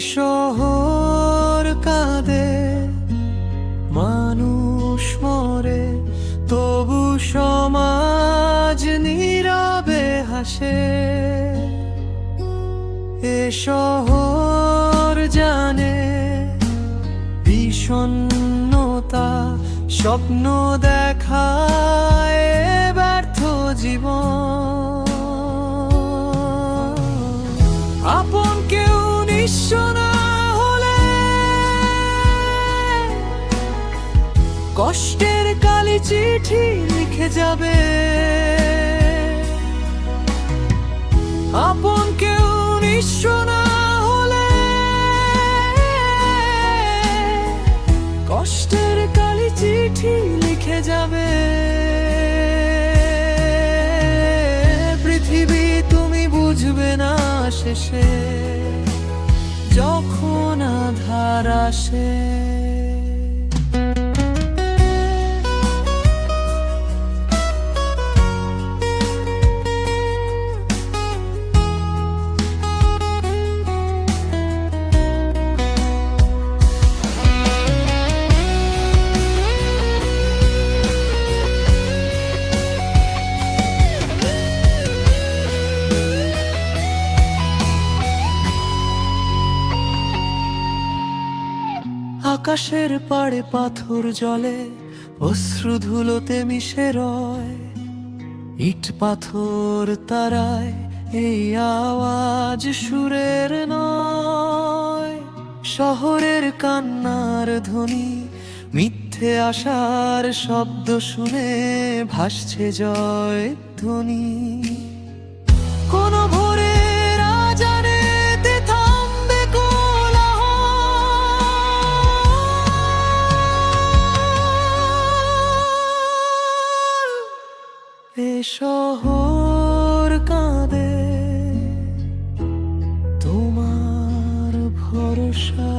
শহর কাঁদে, মানুষ মরে, তবু সমাজ নীরবে হাসে। এ শহর জানে বিষণ্নতা স্বপ্ন দেখায় ব্যর্থ জীবন। কষ্টের কালি চিঠি লিখে যাবে। আপন কেউ নিঃস্ব না হলে কষ্টের কালি চিঠি লিখে যাবে। পৃথিবী তুমি বুঝবে না শেষে, যখন আধার আসে। আকাশের পাড়ে পাথর জলে, অশ্রু ধুলোতে মিশে রয়। ইট পাথর তারায় এই আওয়াজ সুরের নয়। শহরের কান্নার ধ্বনি, মিথ্যে আসার শব্দ শুনে ভাসছে জয় ধ্বনি। শহর কাঁদে। তোমার ভরসা